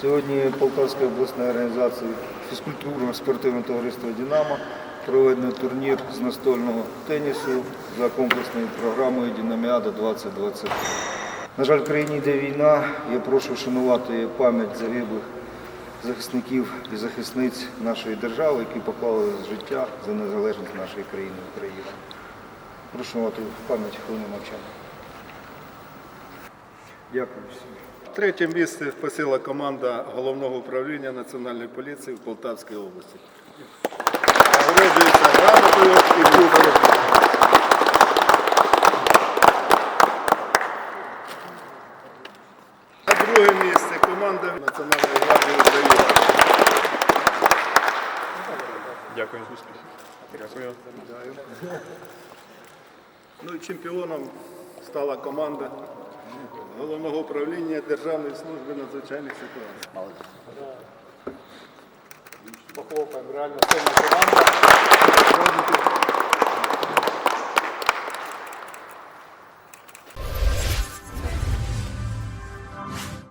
Сьогодні Полтавською обласною організацією фізкультурно-спортивного товариства Дінамо проведено турнір з настольного тенісу за комплексною програмою Дінаміада 2023. На жаль, в країні йде війна. Я прошу вшанувати пам'ять загиблих захисників і захисниць нашої держави, які поклали життя за незалежність нашої країни України. Прошу вшанувати пам'ять хвилину мовчання. Дякую всім. Третє місце посіла команда головного управління Національної поліції в Полтавській області. Нагороджується грамотою і кубком. А друге місце команда Національної гвардії України. Дякую. Дякую. Ну і чемпіоном стала команда головного управління Державної служби надзвичайних ситуацій. Похлопаємо, реально сильна команда.